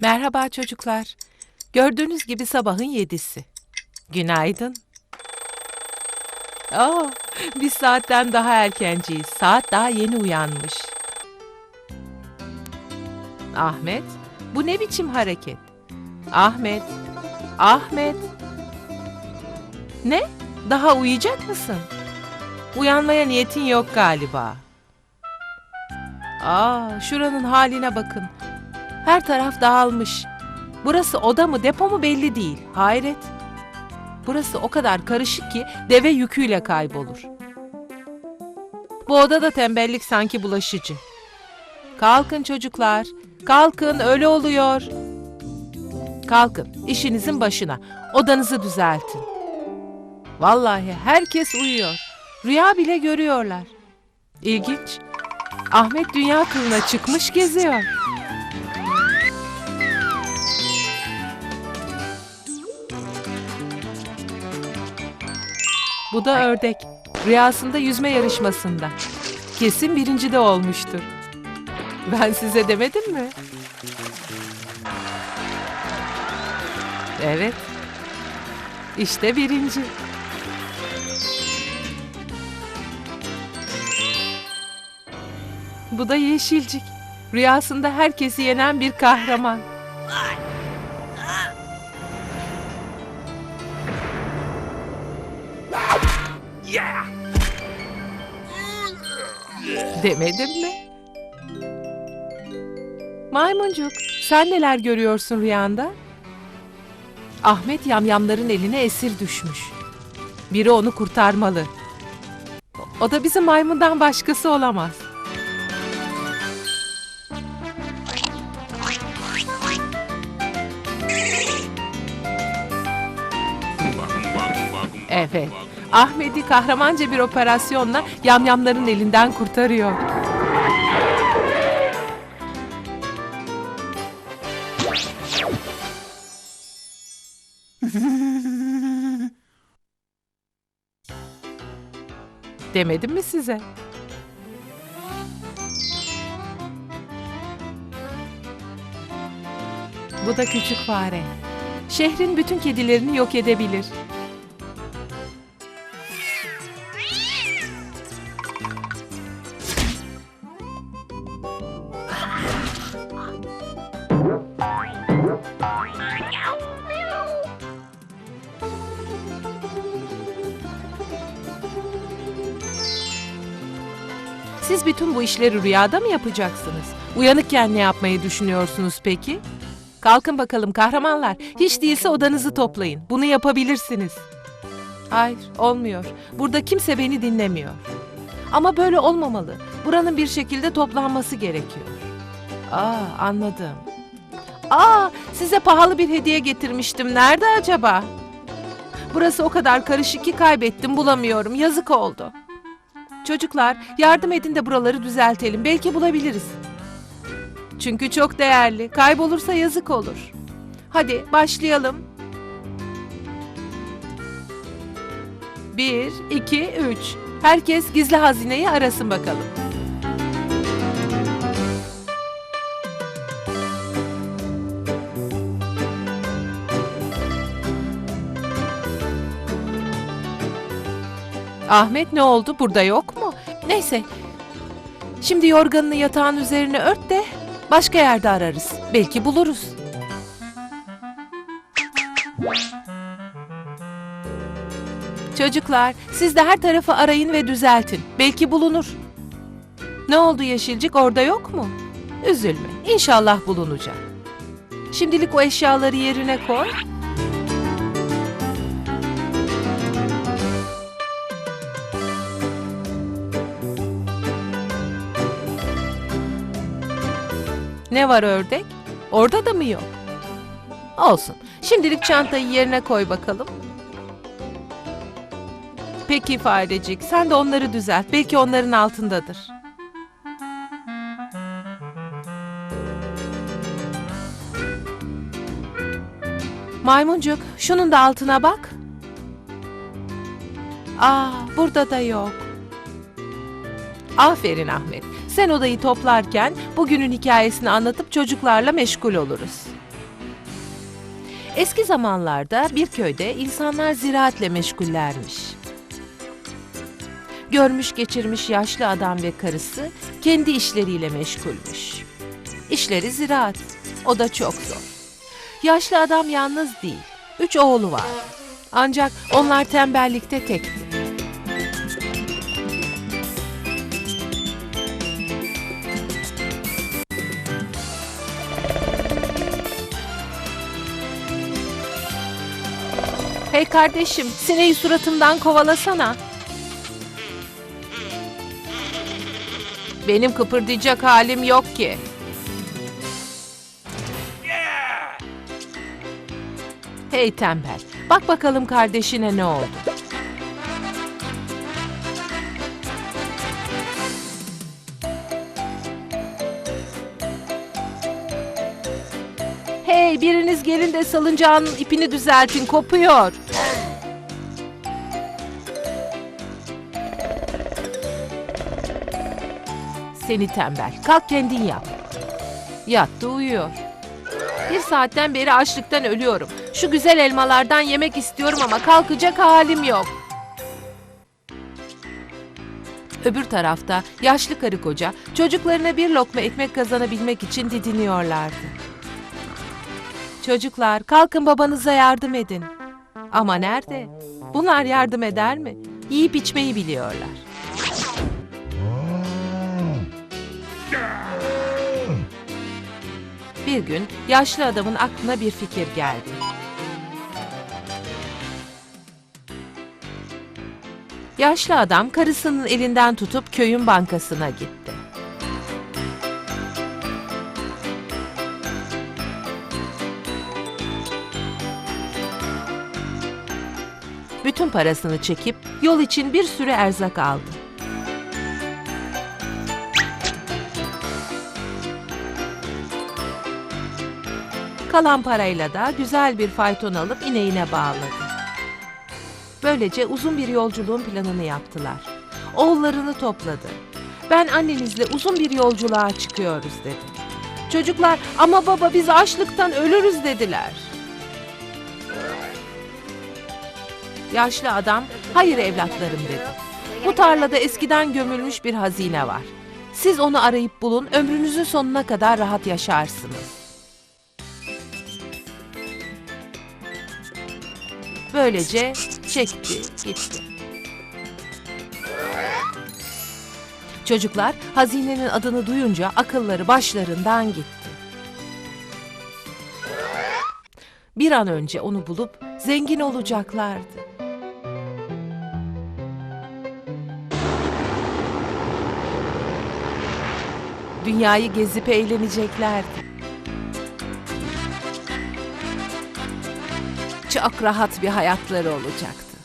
Merhaba çocuklar. Gördüğünüz gibi sabahın yedisi. Günaydın. Aa, biz saatten daha erkenciyiz. Saat daha yeni uyanmış. Ahmet, bu ne biçim hareket? Ahmet, Ahmet. Ne? Daha uyuyacak mısın? Uyanmaya niyetin yok galiba. Aa, şuranın haline bakın. Her taraf dağılmış. Burası oda mı depo mu belli değil. Hayret. Burası o kadar karışık ki deve yüküyle kaybolur. Bu odada tembellik sanki bulaşıcı. Kalkın çocuklar. Kalkın öyle oluyor. Kalkın işinizin başına. Odanızı düzeltin. Vallahi herkes uyuyor. Rüya bile görüyorlar. İlginç. Ahmet dünya kılına çıkmış geziyor. Bu da ördek. Rüyasında yüzme yarışmasında. Kesin birinci de olmuştur. Ben size demedim mi? Evet. İşte birinci. Bu da Yeşilcik. Rüyasında herkesi yenen bir kahraman. Demedim mi? Maymuncuk, sen neler görüyorsun rüyanda? Ahmet yamyamların eline esir düşmüş. Biri onu kurtarmalı. O da bizim maymundan başkası olamaz. Evet. Ahmet'i kahramanca bir operasyonla yamyamların elinden kurtarıyor. Demedim mi size? Bu da küçük fare. Şehrin bütün kedilerini yok edebilir. Siz bütün bu işleri rüyada mı yapacaksınız? Uyanıkken ne yapmayı düşünüyorsunuz peki? Kalkın bakalım kahramanlar. Hiç değilse odanızı toplayın. Bunu yapabilirsiniz. Hayır, olmuyor. Burada kimse beni dinlemiyor. Ama böyle olmamalı. Buranın bir şekilde toplanması gerekiyor. Aa, anladım. Aa, size pahalı bir hediye getirmiştim. Nerede acaba? Burası o kadar karışık ki kaybettim, bulamıyorum. Yazık oldu. Çocuklar, yardım edin de buraları düzeltelim. Belki bulabiliriz. Çünkü çok değerli. Kaybolursa yazık olur. Hadi başlayalım. Bir, iki, üç. Herkes gizli hazineyi arasın bakalım. Ahmet ne oldu? Burada yok mu? Neyse. Şimdi yorganını yatağın üzerine ört de başka yerde ararız. Belki buluruz. Çocuklar, siz de her tarafı arayın ve düzeltin. Belki bulunur. Ne oldu Yeşilcik orada yok mu? Üzülme. İnşallah bulunacak. Şimdilik o eşyaları yerine koy. Ne var ördek? Orada da mı yok? Olsun. Şimdilik çantayı yerine koy bakalım. Peki farecik, sen de onları düzelt. Belki onların altındadır. Maymuncuk, şunun da altına bak. Aa, burada da yok. Aferin Ahmet. Sen odayı toplarken bugünün hikayesini anlatıp çocuklarla meşgul oluruz. Eski zamanlarda bir köyde insanlar ziraatle meşgullermiş. Görmüş geçirmiş yaşlı adam ve karısı kendi işleriyle meşgulmüş. İşleri ziraat. O da çok zor. Yaşlı adam yalnız değil. Üç oğlu var. Ancak onlar tembellikte tekti. Hey kardeşim, sineği suratımdan kovalasana. Benim kıpırdayacak halim yok ki. Hey tembel, bak bakalım kardeşine ne oldu. Hey biriniz gelin de salıncağının ipini düzeltin kopuyor. Seni tembel. Kalk kendin yap. Yattı uyuyor. Bir saatten beri açlıktan ölüyorum. Şu güzel elmalardan yemek istiyorum ama kalkacak halim yok. Öbür tarafta yaşlı karı koca çocuklarına bir lokma ekmek kazanabilmek için didiniyorlardı. Çocuklar kalkın babanıza yardım edin. Ama nerede? Bunlar yardım eder mi? Yiyip içmeyi biliyorlar. Bir gün yaşlı adamın aklına bir fikir geldi. Yaşlı adam karısının elinden tutup köyün bankasına gitti. Bütün parasını çekip yol için bir sürü erzak aldı. Kalan parayla da güzel bir fayton alıp ineğine bağladı. Böylece uzun bir yolculuğun planını yaptılar. Oğullarını topladı. Ben annenizle uzun bir yolculuğa çıkıyoruz dedi. Çocuklar ama baba biz açlıktan ölürüz dediler. Yaşlı adam hayır evlatlarım dedi. Bu tarlada eskiden gömülmüş bir hazine var. Siz onu arayıp bulun ömrünüzün sonuna kadar rahat yaşarsınız. Böylece çekti, gitti. Çocuklar hazinenin adını duyunca akılları başlarından gitti. Bir an önce onu bulup zengin olacaklardı. Dünyayı gezip eğleneceklerdi. Çok rahat bir hayatları olacaktı.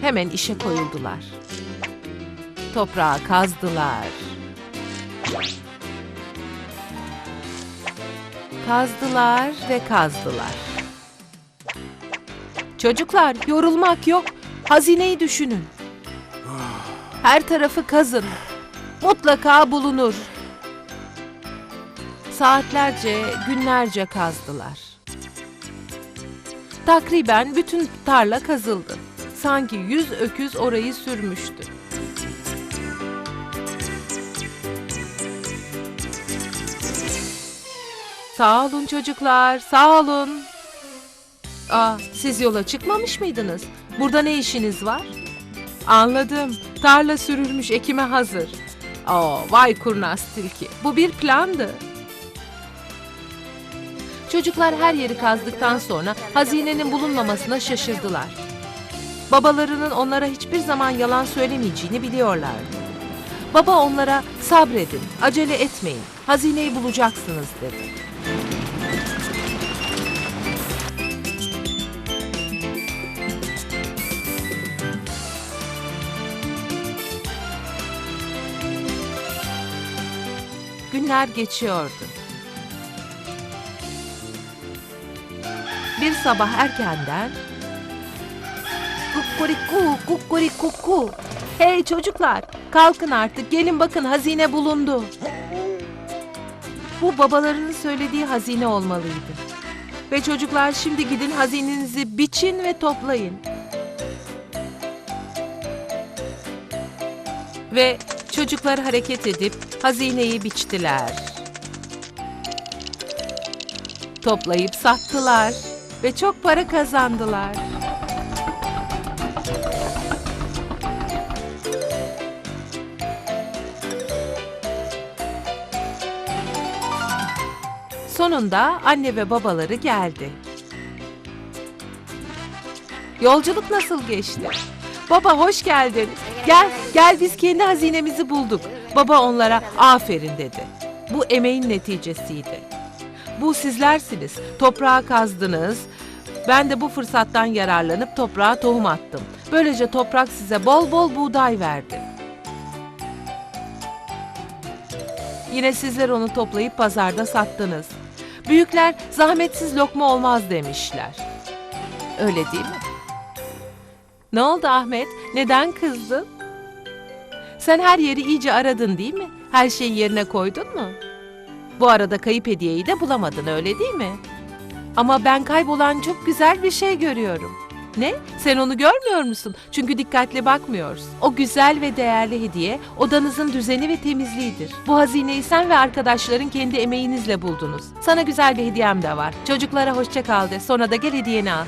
Hemen işe koyuldular. Toprağı kazdılar. Kazdılar ve kazdılar. Çocuklar yorulmak yok. Hazineyi düşünün. Her tarafı kazın. Mutlaka bulunur. Saatlerce, günlerce kazdılar. Takriben bütün tarla kazıldı. Sanki yüz öküz orayı sürmüştü. Sağ olun çocuklar, sağ olun. Aa, siz yola çıkmamış mıydınız? Burada ne işiniz var? Anladım. Tarla sürülmüş, ekime hazır. Aa, vay kurnaz tilki. Bu bir plandı. Çocuklar her yeri kazdıktan sonra hazinenin bulunmamasına şaşırdılar. Babalarının onlara hiçbir zaman yalan söylemeyeceğini biliyorlardı. Baba onlara sabredin, acele etmeyin, hazineyi bulacaksınız dedi. Günler geçiyordu. Bir sabah erkenden kukuriku kukuriku Hey çocuklar, kalkın artık. Gelin bakın hazine bulundu. Bu babalarının söylediği hazine olmalıydı. Ve çocuklar şimdi gidin hazinenizi biçin ve toplayın. Ve çocuklar hareket edip hazineyi biçtiler. Toplayıp sattılar ve çok para kazandılar. Sonunda anne ve babaları geldi. Yolculuk nasıl geçti? Baba hoş geldin. Gel, gel biz kendi hazinemizi bulduk. Baba onlara aferin dedi. Bu emeğin neticesiydi. Bu sizlersiniz. Toprağa kazdınız. Ben de bu fırsattan yararlanıp toprağa tohum attım. Böylece toprak size bol bol buğday verdi. Yine sizler onu toplayıp pazarda sattınız. Büyükler zahmetsiz lokma olmaz demişler. Öyle değil mi? Ne oldu Ahmet? Neden kızdın? Sen her yeri iyice aradın değil mi? Her şeyi yerine koydun mu? Bu arada kayıp hediyeyi de bulamadın öyle değil mi? Ama ben kaybolan çok güzel bir şey görüyorum. Ne? Sen onu görmüyor musun? Çünkü dikkatli bakmıyoruz. O güzel ve değerli hediye odanızın düzeni ve temizliğidir. Bu hazineyi sen ve arkadaşların kendi emeğinizle buldunuz. Sana güzel bir hediyem de var. Çocuklara hoşça kal de sonra da gel hediyeni al.